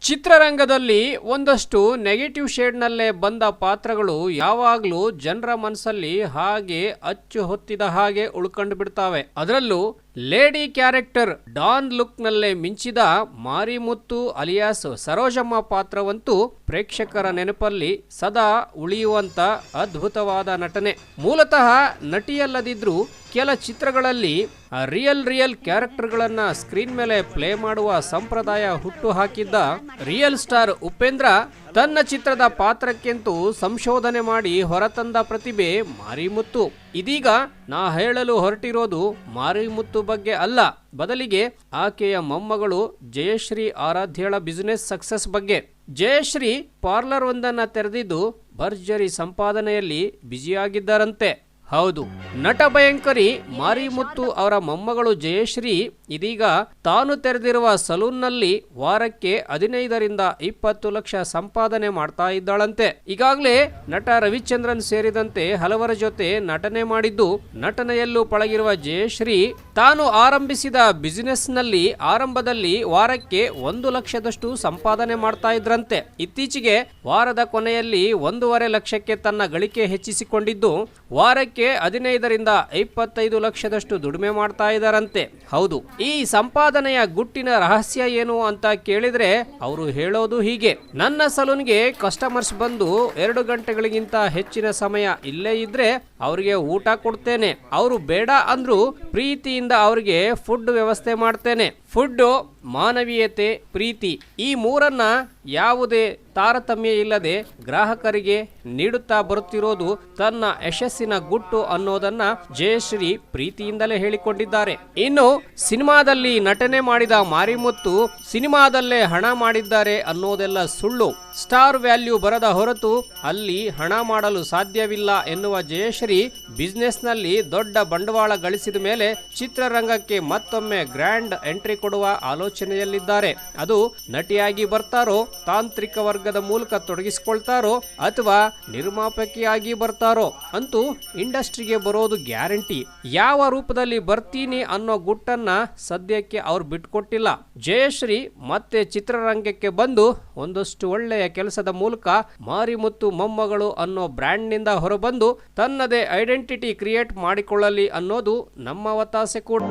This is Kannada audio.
ಚಿತ್ರರಂಗದಲ್ಲಿ ಒಂದಷ್ಟು ನೆಗೆಟಿವ್ ಶೇಡ್ನಲ್ಲೇ ಬಂದ ಪಾತ್ರಗಳು ಯಾವಾಗಲೂ ಜನರ ಮನಸ್ಸಲ್ಲಿ ಹಾಗೆ ಅಚ್ಚು ಹೊತ್ತಿದ ಹಾಗೆ ಉಳ್ಕೊಂಡು ಬಿಡ್ತಾವೆ. ಅದರಲ್ಲೂ ಲೇಡಿ ಕ್ಯಾರೆಕ್ಟರ್ ಡಾನ್ ಲುಕ್ನಲ್ಲೇ ಮಿಂಚಿದ ಮಾರಿಮುತ್ತು ಅಲಿಯಾಸ್ ಸರೋಜಮ್ಮ ಪಾತ್ರವಂತೂ ಪ್ರೇಕ್ಷಕರ ನೆನಪಲ್ಲಿ ಸದಾ ಉಳಿಯುವಂತ ಅದ್ಭುತವಾದ ನಟನೆ. ಮೂಲತಃ ನಟಿಯಲ್ಲದಿದ್ರೂ ಕೆಲ ಚಿತ್ರಗಳಲ್ಲಿ ರಿಯಲ್ ರಿಯಲ್ ಕ್ಯಾರೆಕ್ಟರ್ಗಳನ್ನ ಸ್ಕ್ರೀನ್ ಮೇಲೆ ಪ್ಲೇ ಮಾಡುವ ಸಂಪ್ರದಾಯ ಹುಟ್ಟು ಹಾಕಿದ್ದ ರಿಯಲ್ ಸ್ಟಾರ್ ಉಪೇಂದ್ರ ತನ್ನ ಚಿತ್ರದ ಪಾತ್ರಕ್ಕೆಂತೂ ಸಂಶೋಧನೆ ಮಾಡಿ ಹೊರತಂದ ಪ್ರತಿಭೆ ಮಾರಿಮುತ್ತು. ಇದೀಗ ನಾ ಹೇಳಲು ಹೊರಟಿರೋದು ಮಾರಿಮುತ್ತು ಬಗ್ಗೆ ಅಲ್ಲ, ಬದಲಿಗೆ ಆಕೆಯ ಮೊಮ್ಮಗಳು ಜಯಶ್ರೀ ಆರಾಧ್ಯಳ ಬಿಸಿನೆಸ್ ಸಕ್ಸಸ್ ಬಗ್ಗೆ. ಜಯಶ್ರೀ ಪಾರ್ಲರ್ ಒಂದನ್ನ ತೆರೆದಿದ್ದು ಭರ್ಜರಿ ಸಂಪಾದನೆಯಲ್ಲಿ ಬ್ಯುಸಿಯಾಗಿದ್ದಾರಂತೆ ಹೌದು. ನಟ ಭಯಂಕರಿ ಮಾರಿಮುತ್ತು ಅವರ ಮೊಮ್ಮಗಳು ಜಯಶ್ರೀ ಇದೀಗ ತಾನು ತೆರೆದಿರುವ ಸಲೂನ್ನಲ್ಲಿ ವಾರಕ್ಕೆ ಹದಿನೈದರಿಂದ ಇಪ್ಪತ್ತು ಲಕ್ಷ ಸಂಪಾದನೆ ಮಾಡ್ತಾ ಇದ್ದಾಳಂತೆ. ಈಗಾಗಲೇ ನಟ ರವಿಚಂದ್ರನ್ ಸೇರಿದಂತೆ ಹಲವರ ಜೊತೆ ನಟನೆ ಮಾಡಿದ್ದು ನಟನೆಯಲ್ಲೂ ಪಳಗಿರುವ ಜಯಶ್ರೀ ತಾನು ಆರಂಭಿಸಿದ ಬಿಸಿನೆಸ್ನಲ್ಲಿ ಆರಂಭದಲ್ಲಿ ವಾರಕ್ಕೆ ಒಂದು ಲಕ್ಷದಷ್ಟು ಸಂಪಾದನೆ ಮಾಡ್ತಾ ಇದ್ರಂತೆ. ಇತ್ತೀಚೆಗೆ ವಾರದ ಕೊನೆಯಲ್ಲಿ ಒಂದೂವರೆ ಲಕ್ಷಕ್ಕೆ ತನ್ನ ಗಳಿಕೆ ಹೆಚ್ಚಿಸಿಕೊಂಡಿದ್ದು ವಾರಕ್ಕೆ ಹದಿನೈದರಿಂದ ಇಪ್ಪತ್ತೈದು ಲಕ್ಷದಷ್ಟು ದುಡಿಮೆ ಮಾಡ್ತಾ ಇದ್ದಾರಂತೆ. ಹೌದು, ಈ ಸಂಪಾದನೆಯ ಗುಟ್ಟಿನ ರಹಸ್ಯ ಏನು ಅಂತ ಕೇಳಿದ್ರೆ ಅವರು ಹೇಳೋದು ಹೀಗೆ. ನನ್ನ ಸಲೂನ್ಗೆ ಕಸ್ಟಮರ್ಸ್ ಬಂದು ಎರಡು ಗಂಟೆಗಳಿಗಿಂತ ಹೆಚ್ಚಿನ ಸಮಯ ಇಲ್ಲೇ ಇದ್ರೆ ಅವರಿಗೆ ಊಟ ಕೊಡ್ತೇನೆ. ಅವರು ಬೇಡ ಅಂದ್ರೂ ಪ್ರೀತಿಯಿಂದ ಅವರಿಗೆ ಫುಡ್ ವ್ಯವಸ್ಥೆ ಮಾಡ್ತೇನೆ. ಫುಡ್ ಮಾನವೀಯತೆ, ಪ್ರೀತಿ ಈ ಮೂರನ್ನ ಯಾವುದೇ ತಾರತಮ್ಯ ಇಲ್ಲದೆ ಗ್ರಾಹಕರಿಗೆ ನೀಡುತ್ತಾ ಬರುತ್ತಿರೋದು ತನ್ನ ಯಶಸ್ಸಿನ ಗುಟ್ಟು ಅನ್ನೋದನ್ನ ಜಯಶ್ರೀ ಪ್ರೀತಿಯಿಂದಲೇ ಹೇಳಿಕೊಂಡಿದ್ದಾರೆ. ಇನ್ನು ಸಿನಿಮಾದಲ್ಲಿ ನಟನೆ ಮಾಡಿದ ಮಾರಿಮುತ್ತು ಸಿನಿಮಾದಲ್ಲೇ ಹಣ ಮಾಡಿದ್ದಾರೆ ಅನ್ನೋದೆಲ್ಲ ಸುಳ್ಳು. ಸ್ಟಾರ್ ವ್ಯಾಲ್ಯೂ ಬರದ ಹೊರತು ಅಲ್ಲಿ ಹಣ ಮಾಡಲು ಸಾಧ್ಯವಿಲ್ಲ ಎನ್ನುವ ಜಯಶ್ರೀ ಬಿಸ್ನೆಸ್ನಲ್ಲಿ ದೊಡ್ಡ ಬಂಡವಾಳ ಗಳಿಸಿದ ಮೇಲೆ ಚಿತ್ರರಂಗಕ್ಕೆ ಮತ್ತೊಮ್ಮೆ ಗ್ರ್ಯಾಂಡ್ ಎಂಟ್ರಿ ಕೊಡುವ ಆಲೋಚನೆಯಲ್ಲಿದ್ದಾರೆ. ಅದು ನಟಿಯಾಗಿ ಬರ್ತಾರೋ, ತಾಂತ್ರಿಕ ವರ್ಗದ ಮೂಲಕ ತೊಡಗಿಸಿಕೊಳ್ತಾರೋ, ಅಥವಾ ನಿರ್ಮಾಪಕಿಯಾಗಿ ಬರ್ತಾರೋ ಅಂತೂ ಇಂಡಸ್ಟ್ರಿಗೆ ಬರೋದು ಗ್ಯಾರಂಟಿ. ಯಾವ ರೂಪದಲ್ಲಿ ಬರ್ತೀನಿ ಅನ್ನೋ ಗುಟ್ಟನ್ನ ಸದ್ಯಕ್ಕೆ ಅವ್ರು ಬಿಟ್ಕೊಟ್ಟಿಲ್ಲ. ಜಯಶ್ರೀ ಮತ್ತೆ ಚಿತ್ರರಂಗಕ್ಕೆ ಬಂದು ಒಂದಷ್ಟು ಒಳ್ಳೆಯ ಕೆಲಸದ ಮೂಲಕ ಮಾರಿಮುತ್ತು ಮೊಮ್ಮಗಳು ಅನ್ನೋ ಬ್ರ್ಯಾಂಡ್ನಿಂದ ಹೊರಬಂದು ತನ್ನದೇ ಐಡೆಂಟಿಟಿ ಕ್ರಿಯೇಟ್ ಮಾಡಿಕೊಳ್ಳಲಿ ಅನ್ನೋದು ನಮ್ಮ ಒತ್ತಾಸೆ ಕೂಡ.